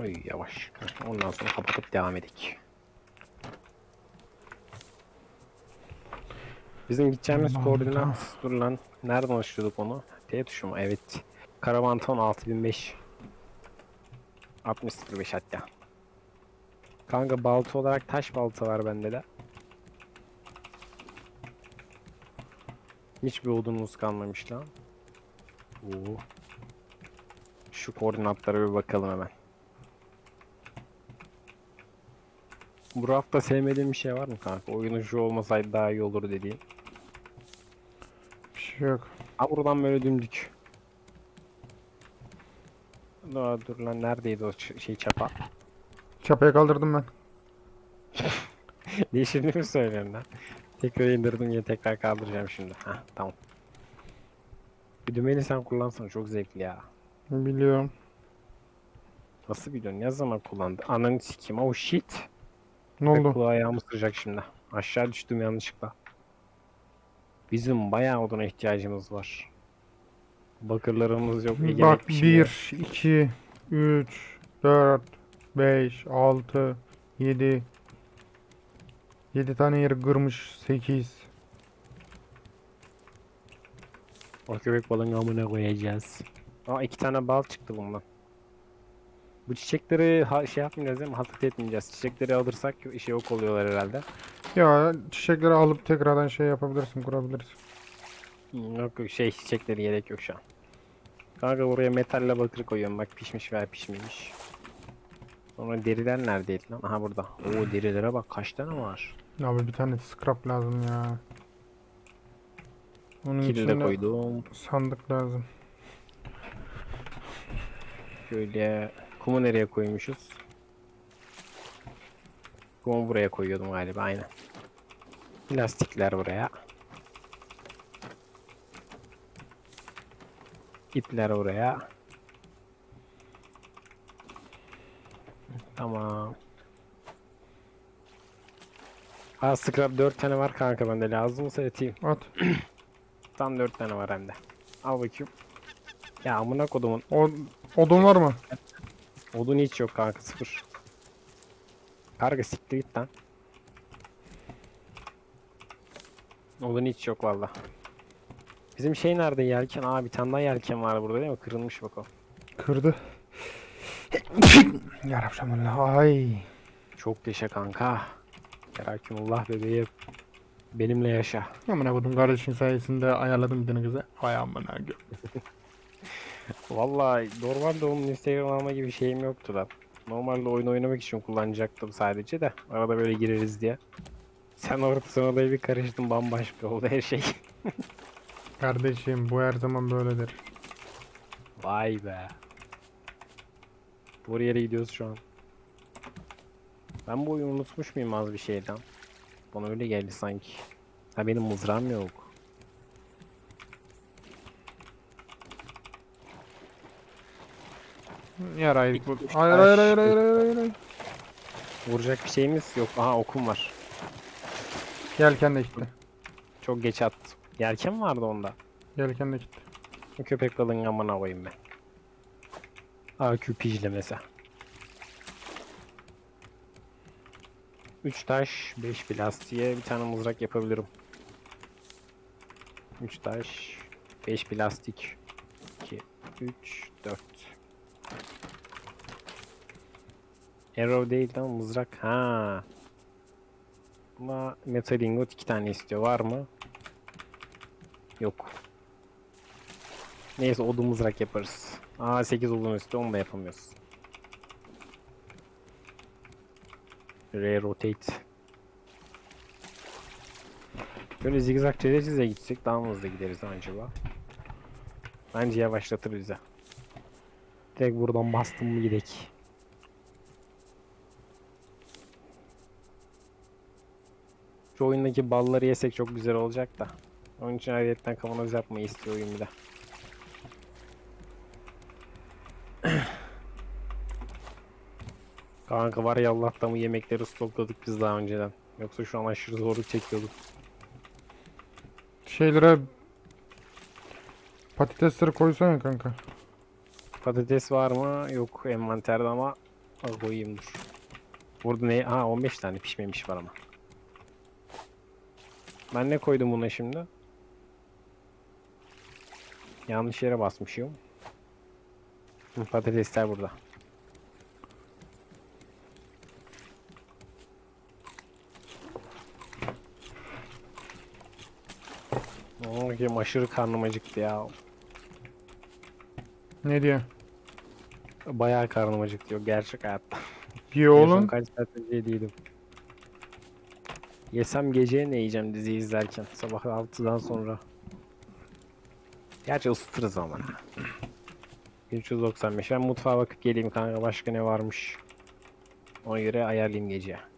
Oy yavaş. Ondan sonra kapatıp devam edik. Bizim gideceğimiz Aman koordinat dur lan. Nereden açıyorduk onu? T tuşu mu? Evet. Karavanton 6005. 6005 hatta. Kanka balta olarak taş balta var bende de. Hiçbir odunumuz kalmamış lan. Oo. Şu koordinatlara bir bakalım hemen. Bu rafta sevmediğin bir şey var mı kanka? Oyunun şu olmasaydı daha iyi olur dediğin. Bir şey yok. Ha buradan böyle dümdük. Dur, dur lan neredeydi o şey çapa? Çapayı kaldırdım ben. Değişikliğini mi söylüyorsun lan? Tekrar indirdim ya tekrar kaldıracağım şimdi. Hah tamam. Bir dümeni sen kullansana çok zevkli ya. Biliyorum. Nasıl biliyorsun? Ne zaman kullandı? Ananı sikeyim. Oh shit. Ne oldu? kulağı ayağımı sıracak şimdi. Aşağı düştüm yanlışlıkla. Bizim bayağı oduna ihtiyacımız var. Bakırlarımız yok. egemek Bak bir şey yok. 1, 2, 3, 4, 5, 6, 7. 7 tane yeri kırmış. 8. O köpek balığını amına koyacağız. Aa iki tane bal çıktı bundan. Bu çiçekleri ha, şey yapmayacağız değil mi? Hasat etmeyeceğiz. Çiçekleri alırsak işe yok oluyorlar herhalde. Ya çiçekleri alıp tekrardan şey yapabilirsin, kurabilirsin. Hmm, Yok yok şey çiçekleri gerek yok şu an. Kanka buraya metalle bakır koyuyorum bak pişmiş veya pişmemiş. Sonra deriler neredeydi lan? Aha burada. Oo derilere bak kaç tane var. Abi bir tane scrap lazım ya. Onun Kili de koydum. sandık lazım. Şöyle kumu nereye koymuşuz? Kumu buraya koyuyordum galiba aynen. Plastikler buraya. İpler oraya. Tamam. Aa scrap 4 tane var kanka bende lazım mı atayım. At. Tam 4 tane var hem de. Al bakayım. Ya amına kodumun O, odun var mı? Odun hiç yok kanka sıfır. Karga siktir git lan. Odun hiç yok valla. Bizim şey nerede yelken? Aa bir tane daha yelken var burada değil mi? Kırılmış bak o. Kırdı. Yarabşamullah. Ay. Çok yaşa kanka. Yarakumullah bebeğim. Benimle yaşa. Amına kodum kardeşin sayesinde ayarladım bir tane kıza. Vay amına Vallahi normalde onun Instagram alma gibi şeyim yoktu da. Normalde oyun oynamak için kullanacaktım sadece de. Arada böyle gireriz diye. Sen ortasına da bir karıştın bambaşka oldu her şey. Kardeşim bu her zaman böyledir. Vay be. Doğru yere gidiyoruz şu an. Ben bu oyunu unutmuş muyum az bir şeyden? Bana öyle geldi sanki. Ha benim mızrağım yok. Yaraydık bu. üç Hayır taş, hayır hayır hayır hayır hayır. hayır. Vuracak bir şeyimiz yok. Aha okum var. Yelken de gitti. Çok geç attım. Yelken vardı onda. Yelken de gitti. Bu köpek balığının amına koyayım ben. AQ pijlemesi. 3 taş, 5 plastiğe bir tane mızrak yapabilirim. 3 taş, 5 plastik. 2, 3, 4. Arrow değil lan mızrak. Ha. Ama metal ingot 2 tane istiyor. Var mı? Yok. Neyse odun mızrak yaparız. Aa 8 odun üstü onu da yapamıyoruz. Re-rotate. Böyle zigzag çize gitsek daha hızlı gideriz acaba? Bence yavaşlatır bize. Direkt buradan bastım mı gidek. Şu oyundaki balları yesek çok güzel olacak da. Onun için ayrıyetten kavanoz yapmayı istiyor oyun bir de. Kanka var ya Allah'tan bu yemekleri stokladık biz daha önceden. Yoksa şu an aşırı zorluk çekiyorduk. Şeylere patatesleri koysana kanka. Patates var mı? Yok envanterde ama koyayım dur. Burada ne? Ha 15 tane pişmemiş var ama. Ben ne koydum buna şimdi? Yanlış yere basmışım. Hı, Patatesler burada. Oğlum aşırı karnım acıktı ya. Ne diyor? Bayağı karnım acıktı yok gerçek hayatta. Son oğlum. Kaç saat önce yediydim. Yesem gece ne yiyeceğim dizi izlerken sabah 6'dan sonra. Gerçi ısıtırız ama. 395. Ben mutfağa bakıp geleyim kanka başka ne varmış. Ona göre ayarlayayım gece.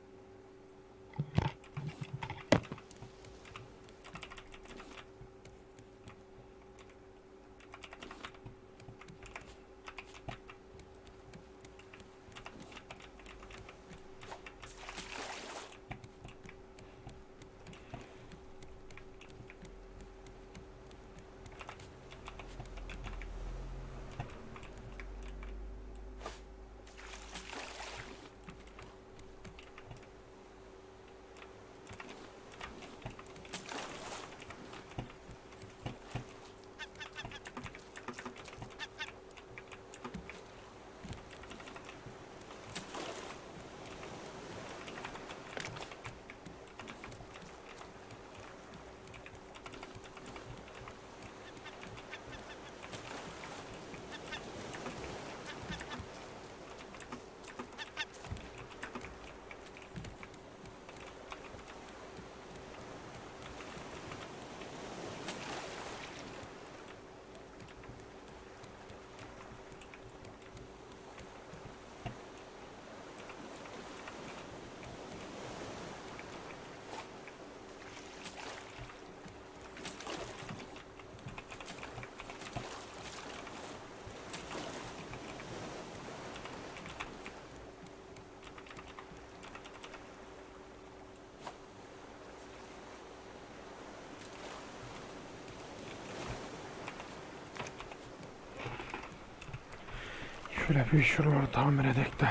Şöyle bir şuraları tamir edek de.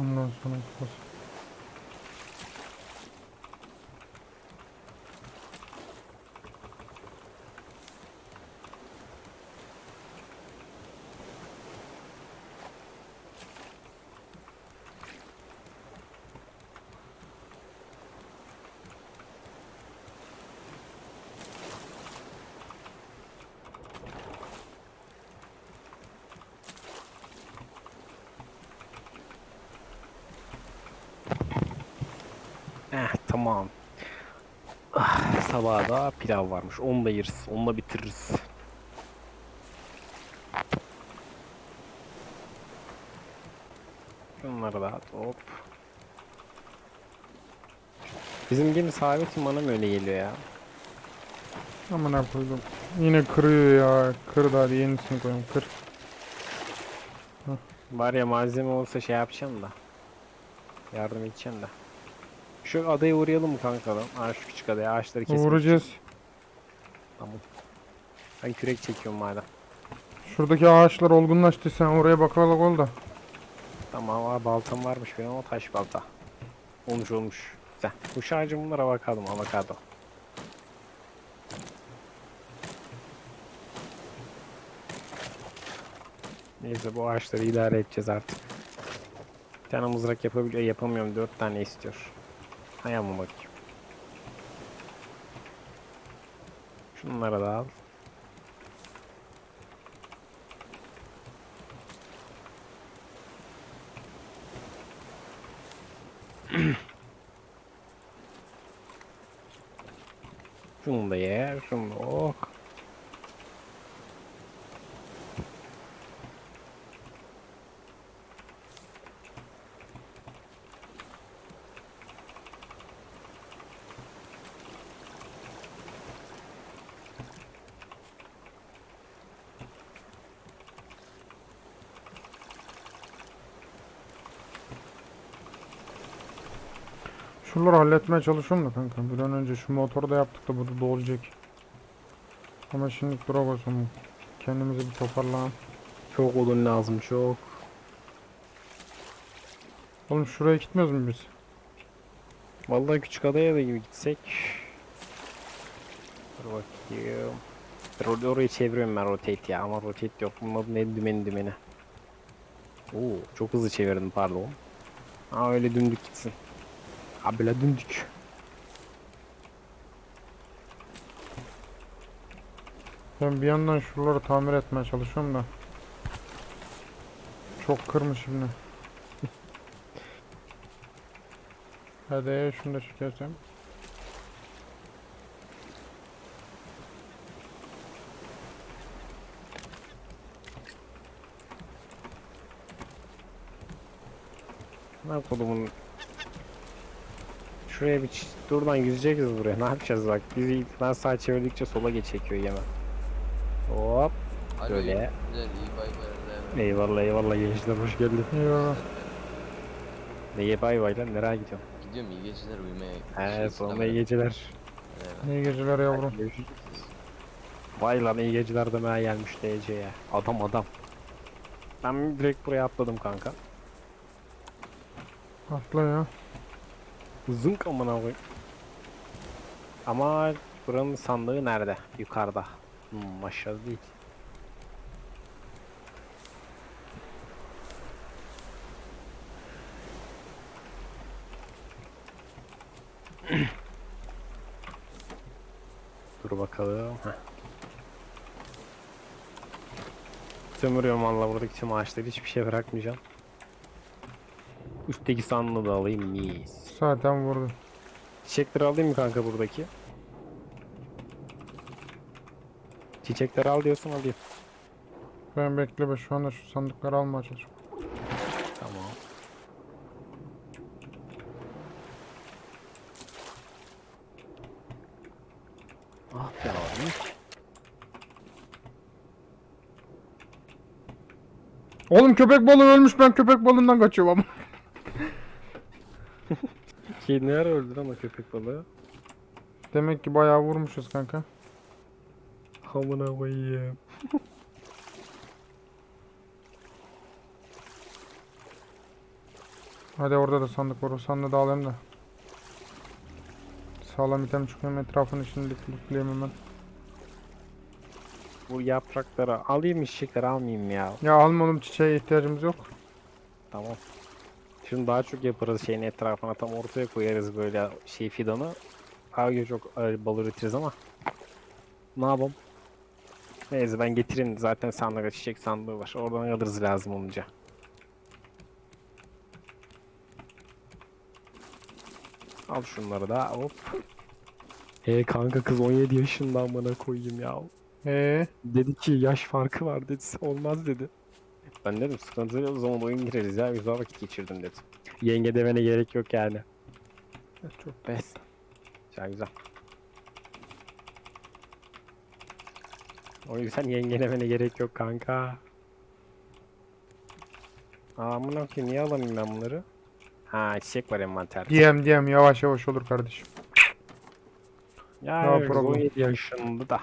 Ondan sonra tamam. Ah, sabaha da pilav varmış. Onu da yeriz. Onu da bitiririz. Şunları da at hop. Bizim gemi sabitim bana mı öyle geliyor ya? Amına koydum. Yine kırıyor ya. Kır da hadi yenisini koyayım. Kır. Var ya malzeme olsa şey yapacağım da. Yardım edeceğim de. Şu adaya uğrayalım mı kanka lan? Aa şu küçük adaya ağaçları kesmek. Vuracağız. Tamam. Ben kürek çekiyorum madem. Şuradaki ağaçlar olgunlaştı. Sen oraya bakarak ol da. Tamam abi baltam varmış benim ama taş balta. Olmuş olmuş. Güzel. Kuş ağacı bunlara bakalım avokado. Neyse bu ağaçları idare edeceğiz artık. Bir tane mızrak yapabiliyor yapamıyorum dört tane istiyor. Ayağıma bakayım. Şunlara da al. Şunu da yer, şunu da oh. Şuraları halletmeye çalışıyorum da kanka. Bir an önce şu motoru da yaptık da burada dolacak. Ama şimdi durak olsun. Kendimizi bir toparlayalım. Çok odun lazım çok. Oğlum şuraya gitmiyoruz mu biz? Vallahi küçük adaya da gibi gitsek. Dur bakayım. Ro- orayı çeviriyorum ben rotate ya ama rotate yok. Bunun adı ne dümeni dümeni. Oo çok hızlı çevirdim pardon. Aa öyle dümdük gitsin. Abi böyle dümdük. Ben bir yandan şuraları tamir etmeye çalışıyorum da. Çok kırmış şimdi. Hadi şunu da çekersem. Ne yapalım Şuraya bir buradan yüzeceğiz buraya. Ne yapacağız bak. Bizi ben sağ çevirdikçe sola geç çekiyor yeme. Hop. Böyle. iyi- Güzel iyi bay bay. Eyvallah eyvallah gençler hoş geldin. Eyvallah. Neye bay bay lan nereye gidiyorsun? Gidiyorum iyi geceler uyumaya. He Şey, sonra iyi geceler. ederim. İyi geceler yavrum. Vay lan iyi geceler demeye gelmiş DC'ye. Adam adam. Ben direkt buraya atladım kanka. Atla ya. Zınk amına koyayım. Ama buranın sandığı nerede? Yukarıda. Hmm, aşağıda değil. Dur bakalım. Heh. Sömürüyorum valla buradaki tüm ağaçları hiçbir şey bırakmayacağım. Üstteki sandığı da alayım mis. Zaten vurdu. Çiçekleri alayım mı kanka buradaki? Çiçekleri al diyorsun alayım. Ben bekle be şu anda şu sandıkları almaya çalışıyorum. Tamam. Ah be abi. Oğlum köpek balığı ölmüş ben köpek balığından kaçıyorum ama. Ki ne ara öldü lan o köpek balığı? Demek ki bayağı vurmuşuz kanka. Amına koyayım. Hadi orada da sandık var o sandığı da alayım da. Sağlam item çıkıyorum etrafını şimdi lootleyeyim hemen. Bu yaprakları alayım mı çiçekleri almayayım ya. Ya alma oğlum çiçeğe ihtiyacımız yok. Tamam. Şunu daha çok yaparız şeyin etrafına tam ortaya koyarız böyle şey fidanı. Daha çok bal üretiriz ama. Ne yapalım? Neyse ben getireyim zaten sandığa çiçek sandığı var. Oradan alırız lazım olunca. Al şunları da hop. Ee kanka kız 17 yaşında bana koyayım ya. Eee? Dedi ki yaş farkı var dedi. Olmaz dedi. Ben dedim sıkıntı yok o zaman oyun gireriz ya. Güzel vakit geçirdim dedim. Yenge demene gerek yok yani. Çok best. Güzel güzel. O yüzden yenge demene gerek yok kanka. Aa amına koyayım niye alamayayım ben bunları? Ha çiçek var envanterde. Diyem diyem yavaş yavaş olur kardeşim. Ya No problem. 17 yaşında da.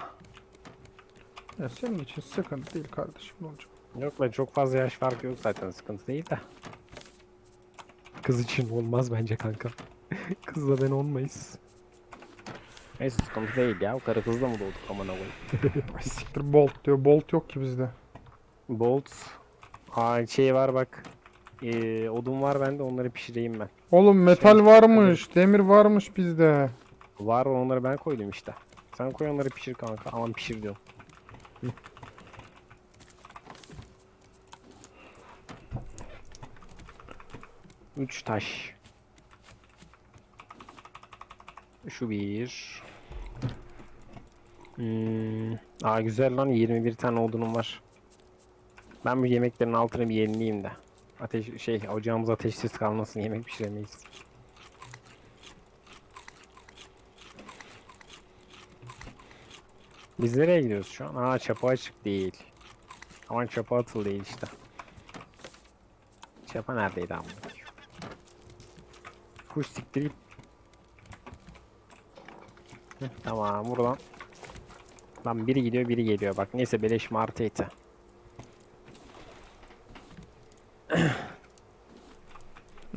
Ya senin için sıkıntı değil kardeşim ne olacak? Yok be çok fazla yaş farkı yok zaten sıkıntı değil de. Kız için olmaz bence kanka. Kızla ben olmayız. Neyse sıkıntı değil ya. O karı kızla mı doğduk amına koyayım. Ay siktir bolt diyor. Bolt yok ki bizde. Bolt. Aa şey var bak. Ee, odun var bende onları pişireyim ben. Oğlum metal varmış, demir varmış bizde. Var onları ben koydum işte. Sen koy onları pişir kanka. Aman pişir diyorum. Üç taş. Şu bir. Hmm. Aa güzel lan 21 tane odunum var. Ben bu yemeklerin altını bir yenileyim de. Ateş şey ocağımız ateşsiz kalmasın yemek pişiremeyiz. Biz nereye gidiyoruz şu an? Aa çapa açık değil. Aman çapa atıl değil işte. Çapa neredeydi amına? Kuş siktir git. Heh, Tamam buradan. Lan biri gidiyor biri geliyor bak neyse beleş martı eti.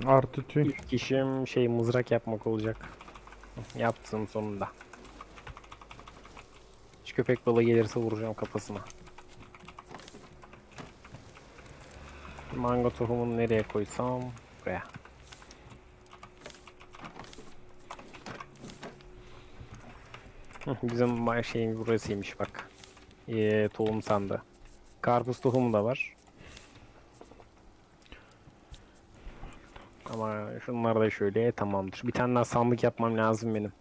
Artı tüy. İlk işim şey mızrak yapmak olacak. Yaptığım sonunda. Hiç köpek balığı gelirse vuracağım kafasına. Mango tohumunu nereye koysam? Buraya. Bizim şeyin burasıymış bak. Ee, tohum sandı. Karpuz tohumu da var. Ama şunlar da şöyle tamamdır. Bir tane daha sandık yapmam lazım benim.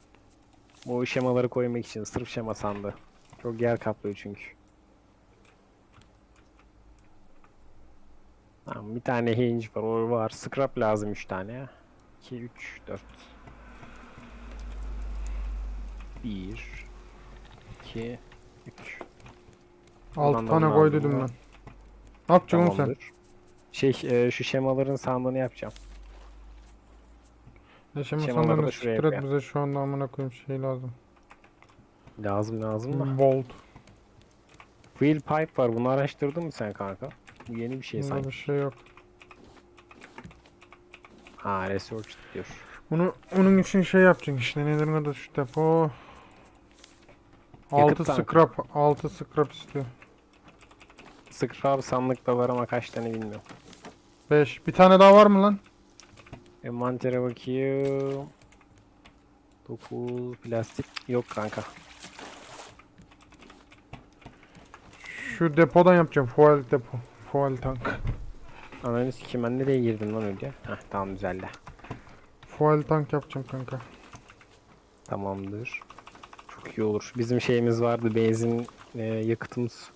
Bu şemaları koymak için sırf şema sandığı. Çok yer kaplıyor çünkü. Tamam bir tane hinge var o var. Scrap lazım 3 tane. 2, 3, 4. 1 2 3 Altı Bundan da tane koy dedim ben. Ne yapacaksın oğlum sen? Tamamdır. Şey e, şu şemaların sandığını yapacağım. Yaşama Şemaları sandığını da şuraya siktir et bize şu anda amına koyayım şey lazım. Lazım lazım da. Bolt. Wheel pipe var. Bunu araştırdın mı sen kanka? Bu yeni bir şey Bunda sanki. bir şey yok. Ha research diyor. Bunu onun için şey yapacaksın işte nedir adı şu depo. Yakıt 6 tankı. scrap, 6 scrap istiyor. Scrap sandıkta var ama kaç tane bilmiyorum. 5. Bir tane daha var mı lan? Envantere bakayım. 9 plastik yok kanka. Şu depodan yapacağım. Fuel depo. Fuel tank. Ananı sikeyim ben nereye girdim lan öyle? Heh tamam düzeldi. Fuel tank yapacağım kanka. Tamamdır. Çok iyi olur. Bizim şeyimiz vardı benzin e, yakıtımız.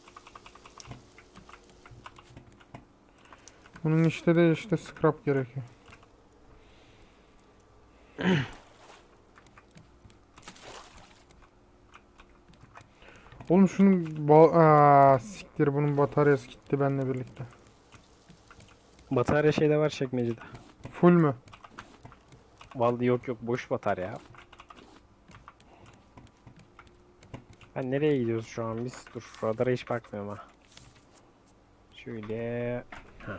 Bunun işte de işte scrap gerekiyor. Oğlum şunun ba Aa, siktir bunun bataryası gitti benimle birlikte. Batarya şeyde var çekmecede. Full mü? Vallahi yok yok boş batarya. Ben nereye gidiyoruz şu an biz? Dur radara hiç bakmıyorum ha. Şöyle. Heh.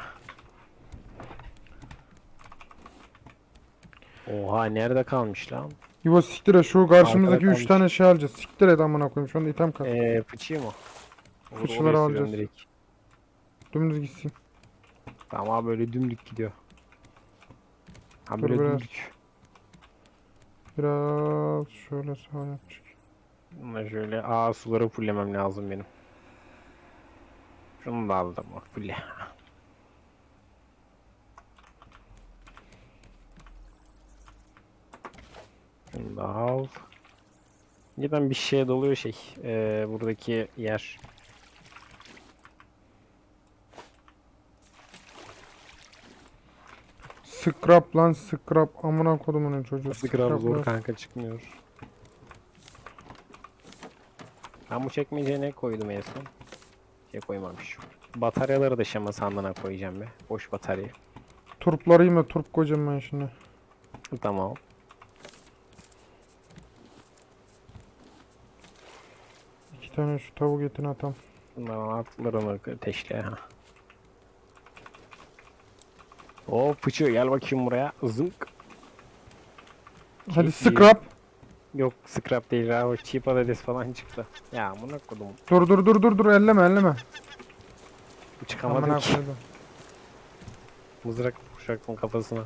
Oha nerede kalmış lan? İbo siktir et şu karşımızdaki 3 kalmış. tane şey alacağız. Siktir et amına koyayım şu anda item kat. Eee fıçıyı mı? Olur, Fıçıları oraya sürüyorum alacağız. direkt. Dümdüz gitsin. Tamam abi böyle dümdük gidiyor. Dur böyle biraz. dümdük. Biraz şöyle sağ yapacak. Ama şöyle aa suları fullemem lazım benim. Şunu da aldım bak fulle. Şunu da al. Neden bir şeye doluyor şey eee, buradaki yer. Scrap lan scrap amına kodumunun çocuğu. Scrap zor kanka çıkmıyor. Ben bu çekmeceye ne koydum en son? Şey koymamışım. Bataryaları da şema sandığına koyacağım be. Boş batarya. Turpları yeme turp koyacağım ben şimdi. Tamam. İki tane şu tavuk etini atam. Bunların atlarını ateşle ha. O fıçı gel bakayım buraya. Zınk. Hadi iyi. scrap. Yok scrap değil ha. O çiğ patates falan çıktı. Ya amına kodum. Dur dur dur dur dur elleme elleme. Çıkamadım Amına ki. koydum. Mızrak kuşaktım kafasına.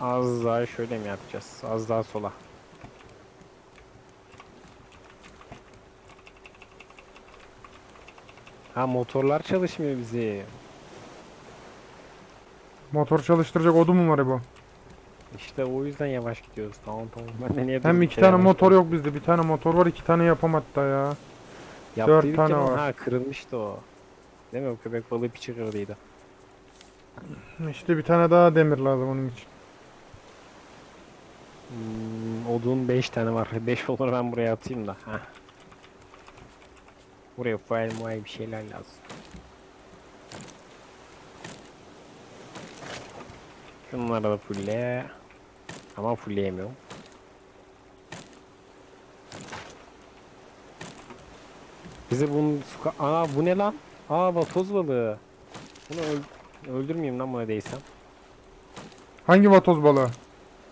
Az daha şöyle mi yapacağız? Az daha sola. Ha motorlar çalışmıyor bizi. Motor çalıştıracak odun mu var bu? İşte o yüzden yavaş gidiyoruz. Tamam tamam. Ben de niye Hem iki yere tane motor yok bizde. Bir tane motor var iki tane yapam hatta ya. Yaptıydık tane ya, var. Ha kırılmıştı o. Değil mi? O köpek balığı piçi kırdıydı. İşte bir tane daha demir lazım onun için. Hmm, odun 5 tane var. 5 olur ben buraya atayım da. Heh. Buraya fail muay bir şeyler lazım. Şunları da fulle. Ama fullleyemiyorum. Bize bunu suka... Aa bu ne lan? Aa vatoz balığı. Bunu öl- öldürmeyeyim lan buna değsem. Hangi vatoz balığı?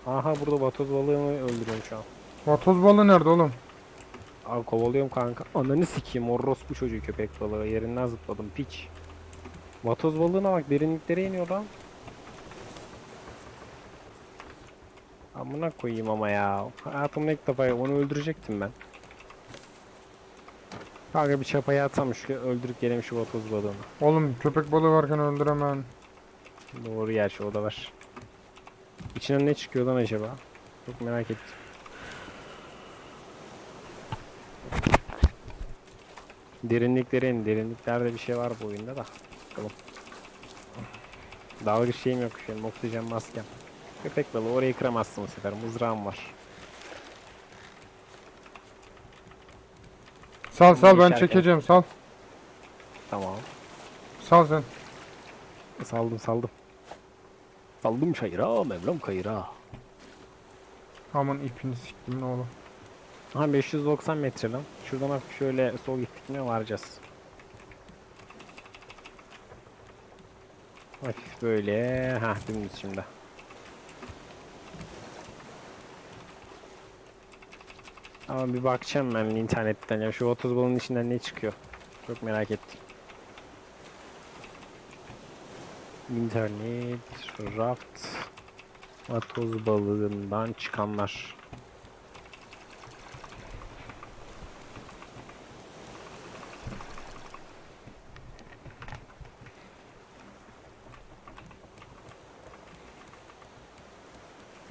Aha burada vatoz balığını öldürüyorum şu an. Vatoz balığı nerede oğlum? Abi kovalıyorum kanka. Ananı sikeyim orospu çocuğu köpek balığı. Yerinden zıpladım piç. Vatoz balığına bak derinliklere iniyor lan. Amına koyayım ama ya. Hayatımda ilk defa onu öldürecektim ben. Kanka bir çapaya atsam şu öldürüp gelelim şu vatoz balığını. Oğlum köpek balığı varken öldüremem. Doğru gerçi o da var. İçinden ne çıkıyor lan acaba? Çok merak ettim. Derinliklere in. Derinliklerde bir şey var bu oyunda da. Bakalım. Dalga şeyim yok şu an. Oksijen maskem. Köpek balığı orayı kıramazsın bu sefer. Mızrağım var. Sal sal ben Geçerken. çekeceğim sal. Tamam. Sal sen. Saldım saldım. Saldım çayıra Mevlam kayıra. Aman ipini siktim ne olur. Aha 590 metre lan. Şuradan hafif şöyle sol gittik mi varacağız. Hafif böyle. Ha dümdüz şimdi. Ama bir bakacağım ben internetten ya şu 30 balın içinden ne çıkıyor. Çok merak ettim. İnternet raft Vatoz balığından çıkanlar.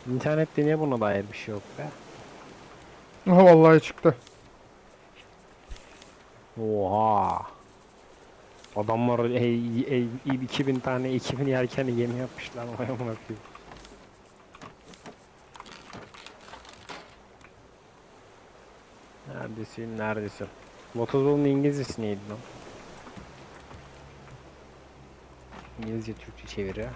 İnternette niye buna dair bir şey yok be? Aha vallahi çıktı. Oha. Adamlar ey, ey, 2000 tane 2000 yerken yemi yapmışlar vay amına koyayım. Neredesin neredesin? Motozolun İngilizcesi neydi lan? İngilizce Türkçe çeviri.